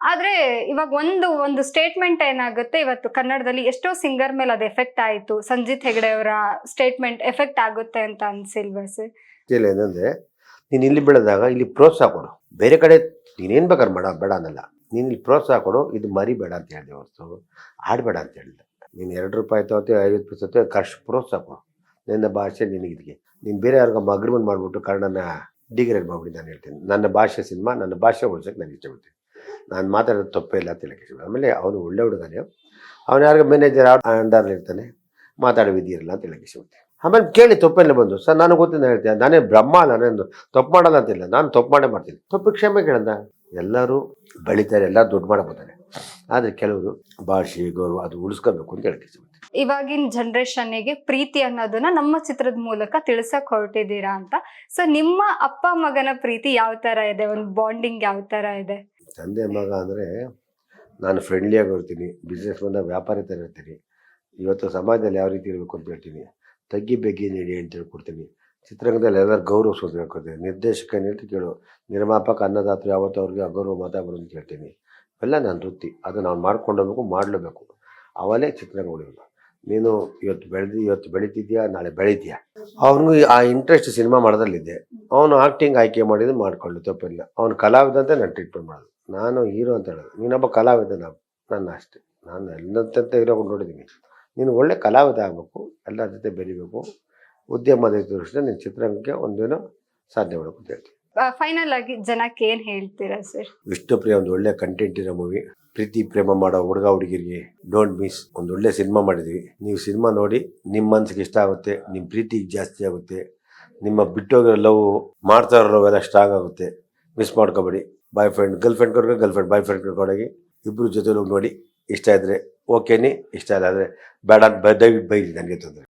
ಆದ್ರೆ ಇವಾಗ ಒಂದು ಒಂದು ಸ್ಟೇಟ್ಮೆಂಟ್ ಏನಾಗುತ್ತೆ? ಇವತ್ತು ಕನ್ನಡದಲ್ಲಿ ಎಷ್ಟೋ ಸಿಂಗರ್ ಮೇಲೆ ಅದು ಎಫೆಕ್ಟ್ ಆಯಿತು. ಸಂಜಿತ್ ಹೆಗಡೆ ಅವರ ಸ್ಟೇಟ್ಮೆಂಟ್ ಎಫೆಕ್ಟ್ ಆಗುತ್ತೆ ಅಂತ ಅನ್ಸಿಲ್ವಾ ಸರ್? ಇಲ್ಲ ಏನಂದ್ರೆ ನೀನು ಇಲ್ಲಿ ಬೆಳೆದಾಗ ಇಲ್ಲಿ ಪ್ರೋತ್ಸಾಹ ಕೊಡು. ಬೇರೆ ಕಡೆ ನೀನೇನು ಬೇಕಾದ್ರೆ ಮಾಡ ಬೇಡ ಅನ್ನಲ್ಲ. ನೀನು ಇಲ್ಲಿ ಪ್ರೋತ್ಸಾಹ ಕೊಡು, ಇದು ಮರಿಬೇಡ ಅಂತ ಹೇಳಿದೆ ಹೊರತು. ಆಡಬೇಡ ಅಂತ ಹೇಳಿದೆ. ನೀನು ಎರಡು ರೂಪಾಯಿ ತಗೋತಿ ಐವತ್ತು ಪೈಸೆ ಕಷ್ಟ ಪ್ರೋತ್ಸಾಹ ಕೊಡು. ನಿನ್ನ ಭಾಷೆ ನಿನಗಿದ್ಗೆ ನೀನು ಬೇರೆ ಯಾರಿಗ ಅಗ್ರಿಮೆಂಟ್ ಮಾಡಿಬಿಟ್ಟು ಕನ್ನಡನ ಡಿಗ್ರೇಡ್ ಮಾಡ್ಬಿಡಿ, ನಾನು ಹೇಳ್ತೀನಿ. ನನ್ನ ಭಾಷೆ ಸಿನಿಮಾ, ನನ್ನ ಭಾಷೆ ಉಳ್ಸೋಕ್ಕೆ ನಾನು ಇಷ್ಟಪಡ್ತೀನಿ. ನಾನು ಮಾತಾಡೋದು ತಪ್ಪೇ ಇಲ್ಲ ಅಂತ ಆಮೇಲೆ ಅವನು ಒಳ್ಳೆ ಹುಡುಗನೇ. ಅವನು ಯಾರಿಗ ಮ್ಯಾನೇಜರ್ ಅಂಡರ್ಲಿ ಇರ್ತಾನೆ. ಮಾತಾಡೋ ವಿಧಿ ಇರಲ್ಲ ಅಂತ ಹೇಳಕ್ಕೆ ಆಮೇಲೆ ಕೇಳಿ ತಪ್ಪೆಲ್ಲ ಬಂದು, ಸರ್, ನಾನು ಗೊತ್ತಿಲ್ಲ ಹೇಳ್ತೀನಿ. ನಾನೇ ಬ್ರಹ್ಮ ನಾನೇನು ತಪ್ಪು ಮಾಡಲ್ಲ ಅಂತಿಲ್ಲ ನಾನು ತಪ್ಪು ಮಾಡೇ ಮಾಡ್ತೀನಿ. ತಪ್ಪು ಕ್ಷಮೆ ಕೇಳಂದ? ಎಲ್ಲರೂ ಬೆಳಿತಾರೆ, ಎಲ್ಲ ದುಡ್ಡು ಮಾಡಬೋದಾರೆ ಆದರೆ ಕೆಲವರು ಭಾಷೆ ಗೌರವ, ಅದು ಉಳಿಸ್ಕೋಬೇಕು ಅಂತ ಹೇಳಕ್ಕೆ ಸಿಗುತ್ತೆ ಇವಾಗಿನ ಜನರೇಷನ್ಗೆ ಪ್ರೀತಿ ಅನ್ನೋದನ್ನ ನಮ್ಮ ಚಿತ್ರದ ಮೂಲಕ ತಿಳ್ಸಕ್ ಹೊರಟಿದ್ದೀರಾ ಅಂತ. ಸೊ ನಿಮ್ಮ ಅಪ್ಪ ಮಗನ ಪ್ರೀತಿ ಯಾವ ತರ ಇದೆ? ಒಂದು ಬಾಂಡಿಂಗ್ ಯಾವ ತರ ಇದೆ? ತಂದೆ ಮಗ ಅಂದರೆ ನಾನು ಫ್ರೆಂಡ್ಲಿಯಾಗಿ ಇರ್ತೀನಿ ಬಿಸ್ನೆಸ್ ಬಂದಾಗ ವ್ಯಾಪಾರಿ ಥರ ಇರ್ತೀನಿ. ಇವತ್ತು ಸಮಾಜದಲ್ಲಿ ಯಾವ ರೀತಿ ಇರಬೇಕು ಅಂತ ಹೇಳ್ತೀನಿ. ತಗ್ಗಿ ಬೆಗ್ಗಿ ನೀಡಿ ಅಂತ ಹೇಳ್ಕೊಡ್ತೀನಿ ಚಿತ್ರರಂಗದಲ್ಲಿ ಎಲ್ಲರೂ ಗೌರವಿಸೋದು ಹೇಳ್ಕೊಡ್ತೀನಿ ನಿರ್ದೇಶಕ ನೀಡಿ ಕೇಳು, ನಿರ್ಮಾಪಕ, ಅನ್ನದಾತರು ಯಾವತ್ತೂ ಅವ್ರಿಗೆ ಅಗೌರವ ಮಾತಾಡೋದು ಅಂತ ಹೇಳ್ತೀನಿ. ಇವೆಲ್ಲ ನನ್ನ ವೃತ್ತಿ. ಅದು ನಾನು ಮಾಡ್ಕೊಂಡು ಹೋಗ್ಬೇಕು, ಮಾಡಲೇಬೇಕು. ಅವಲೇ ಚಿತ್ರರಂಗ ಉಳಿಯೋದು ನೀನು ಇವತ್ತು ಬೆಳೆದು, ಇವತ್ತು ಬೆಳೀತಿದ್ಯಾ, ನಾಳೆ ಬೆಳಿತೀಯಾ? ಅವನಿಗೂ ಆ ಇಂಟ್ರೆಸ್ಟ್ ಸಿನಿಮಾ ಮಾಡೋದಲ್ಲಿದೆ ಅವನು ಆಕ್ಟಿಂಗ್ ಆಯ್ಕೆ ಮಾಡಿದ್ದು ಮಾಡ್ಕೊಳ್ಳಿ ತಪ್ಪಿಲ್ಲ. ಅವನು ಕಲಾವಿದಂತೆ ನಾನು ಟ್ರೀಟ್ಮೆಂಟ್ ಮಾಡೋದು. ನಾನು ಹೀರೋ ಅಂತ ಹೇಳೋದು. ನೀನೊಬ್ಬ ಕಲಾವಿದ ನಾವು ನನ್ನ ಅಷ್ಟೇ. ನಾನು ಎಲ್ಲಂತ ಹೀರೋ ನೋಡಿದ್ದೀನಿ. ನೀನು ಒಳ್ಳೆ ಕಲಾವಿದ ಆಗಬೇಕು ಎಲ್ಲರ ಜೊತೆ ಬೆರಿಬೇಕು. ಉದ್ಯಮದ ದೃಷ್ಟಿಯಿಂದ ನಿನ್ನ ಚಿತ್ರರಂಗಕ್ಕೆ ಒಂದೇನೋ ಸಾಧ್ಯ ಮಾಡಬೇಕು ಅಂತ ಹೇಳ್ತೀನಿ. ಫೈನಲ್ ಆಗಿ ಜನಕ್ಕೆ ಏನು ಹೇಳ್ತೀರಾ ಸರ್ ವಿಷ್ಣುಪ್ರಿಯ ಒಂದು ಒಳ್ಳೆ ಕಂಟೆಂಟ್ ಇರೋ ಮೂವಿ ಪ್ರೀತಿ ಪ್ರೇಮ ಮಾಡೋ ಹುಡುಗ ಹುಡುಗಿರಿಗೆ ಡೋಂಟ್ ಮಿಸ್ ಒಂದು ಒಳ್ಳೆ ಸಿನಿಮಾ ಮಾಡಿದ್ವಿ. ನೀವು ಸಿನಿಮಾ ನೋಡಿ ನಿಮ್ಮ ಮನ್ಸಿಗೆ ಇಷ್ಟ ಆಗುತ್ತೆ ನಿಮ್ಮ ಪ್ರೀತಿ ಜಾಸ್ತಿ ಆಗುತ್ತೆ. ನಿಮ್ಮ ಬಿಟ್ಟೋಗಿರೋ ಲವ್ ಮಾಡ್ತಾ ಇರೋ ಲವ್ ಎಲ್ಲ ಸ್ಟ್ರಾಂಗ್ ಆಗುತ್ತೆ. ಮಿಸ್ ಮಾಡ್ಕೊಬೇಡಿ ಬಾಯ್ ಫ್ರೆಂಡ್ ಗರ್ಲ್ ಫ್ರೆಂಡ್ ಕರ್ಕೊಂಡು ಗರ್ಲ್ ಫ್ರೆಂಡ್ ಬಾಯ್ ಫ್ರೆಂಡ್ ಕರ್ಕೊಂಡೋಗಿ ಇಬ್ಬರು ಜೊತೆ ಹೋಗಿ ನೋಡಿ, ಇಷ್ಟ ಇದ್ರೆ ಓಕೆನಿ ಇಷ್ಟ ಇಲ್ಲ ಅಂದರೆ ಬೇಡ ಬೈ ಬ- ದಯವಿಟ್ಟು ಬೈರಿ ನನಗೆ ತೊಂದರೆ